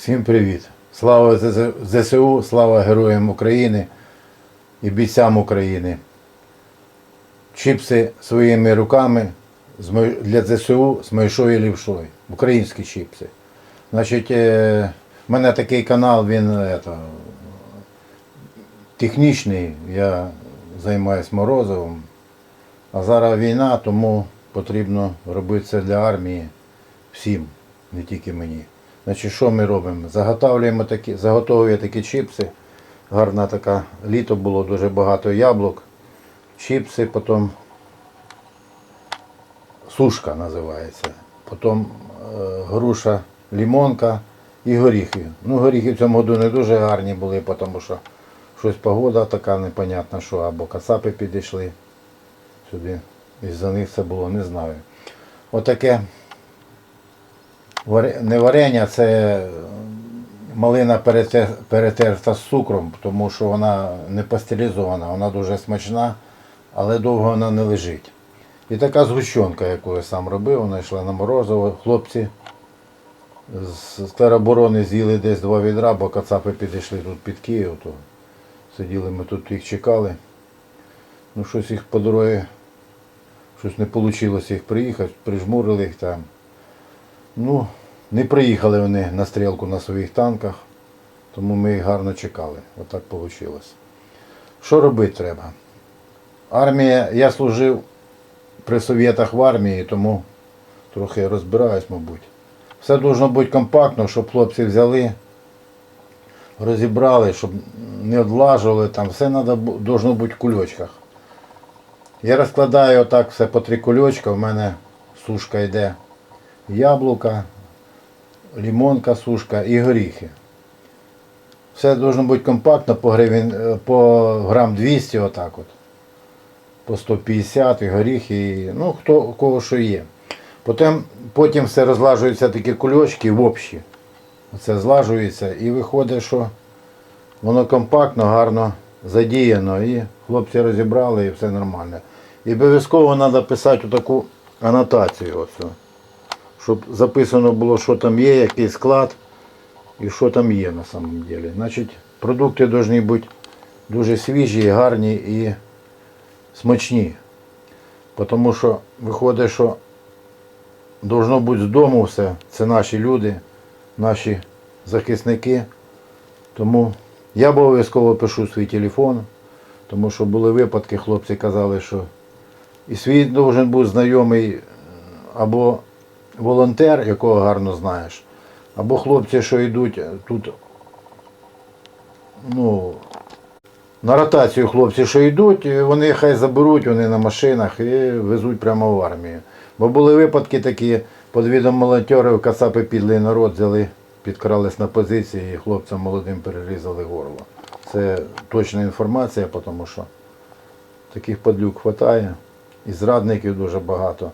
Всім привіт! Слава ЗСУ, слава Героям України і бійцям України. Чіпси своїми руками для ЗСУ з мойшою і лівшою. Українські чіпси. Значить, е, в мене такий канал, він е, ето, технічний, я займаюся морозивом. А зараз війна, тому потрібно робити це для армії всім, не тільки мені. Значить, що ми робимо? Заготовлюємо такі, заготовлює такі чіпси. Гарна така літо було, дуже багато яблук. Чіпси, потім сушка називається. Потім е, груша, лімонка і горіхи. Ну, горіхи в цьому году не дуже гарні були, тому що щось погода така непонятна, що або кацапи підійшли сюди. І за них це було, не знаю. Отаке варе- не варення, це малина перетер- перетерта з цукром, тому що вона не пастеризована, вона дуже смачна, але довго вона не лежить. І така згущенка, яку я сам робив, вона йшла на морозиво. Хлопці з тероборони з'їли десь два відра, бо кацапи підійшли тут під Київ, то сиділи ми тут, їх чекали. Ну, щось їх по дорозі, щось не вийшло їх приїхати, прижмурили їх там. Ну, не приїхали вони на стрілку на своїх танках, тому ми їх гарно чекали. Отак вийшло. Що робити треба? Армія, я служив при совєтах в армії, тому трохи розбираюсь, мабуть. Все должно бути компактно, щоб хлопці взяли, розібрали, щоб не одлажували, там все должно бути в кульочках. Я розкладаю отак все по три кульочка, в мене сушка йде яблука, лимонка, сушка і горіхи. Все должно бути компактно по, гривень, е, по грам 200 отак от. По 150 і горіхи, і, ну хто кого що є. Потім, потім все розлажується такі кульочки в общі. Це злажується і виходить, що воно компактно, гарно задіяно. І хлопці розібрали і все нормально. І обов'язково треба писати таку анотацію. Ось, о, щоб записано було, що там є, який склад і що там є на самом деле. Значить, продукти повинні бути дуже свіжі, гарні і смачні. Тому що виходить, що должно бути з дому все. Це наші люди, наші захисники. Тому я обов'язково пишу свій телефон, тому що були випадки, хлопці казали, що і свій должен бути знайомий е, або волонтер, якого гарно знаєш, або хлопці, що йдуть е, тут, ну, на ротацію хлопці, що йдуть, і вони хай заберуть, вони на машинах і везуть прямо в армію. Бо були випадки такі, під відом волонтерів кацапи підлий народ взяли, підкрались на позиції і хлопцям молодим перерізали горло. Це точна інформація, тому що таких подлюк вистачає. І зрадників дуже багато.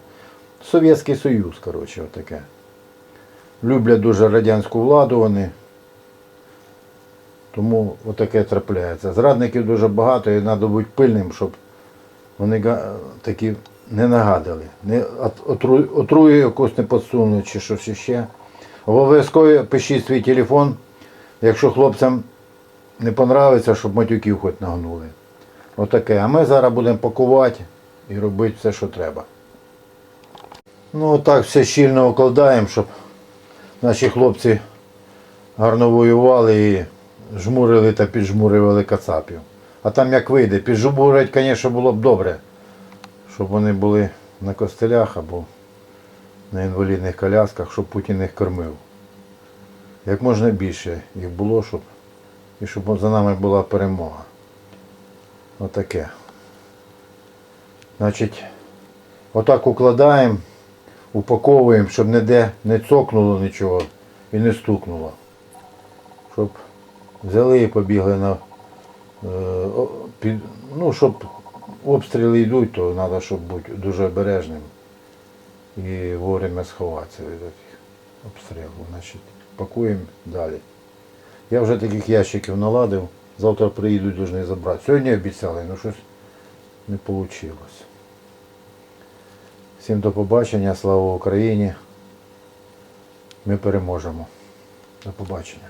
Совєтський Союз, коротше, отаке. Люблять дуже радянську владу вони. Тому отаке трапляється. Зрадників дуже багато і треба бути пильним, щоб вони такі не нагадали. Не отру- отрую якусь не підсунули чи щось ще. Обов'язково пишіть свій телефон, якщо хлопцям не понравиться, щоб матюків хоч нагнули. Отаке. А ми зараз будемо пакувати і робити все, що треба. Ну отак все щільно укладаємо, щоб наші хлопці гарно воювали і жмурили та піджмурювали кацапів. А там як вийде, піджмурить, звісно, було б добре, щоб вони були на костелях або на інвалідних колясках, щоб Путін їх кормив. Як можна більше їх було, щоб і щоб за нами була перемога. Отаке. Значить, отак укладаємо, упаковуємо, щоб ніде не цокнуло нічого і не стукнуло. Щоб взяли і побігли на. е, під, ну, щоб обстріли йдуть, то треба, щоб бути дуже обережним і вовремя сховатися від таких обстрілів. Значить, пакуємо далі. Я вже таких ящиків наладив. Завтра приїдуть, повинні забрати. Сьогодні обіцяли, але щось не вийшло. Всім до побачення, слава Україні. Ми переможемо. До побачення.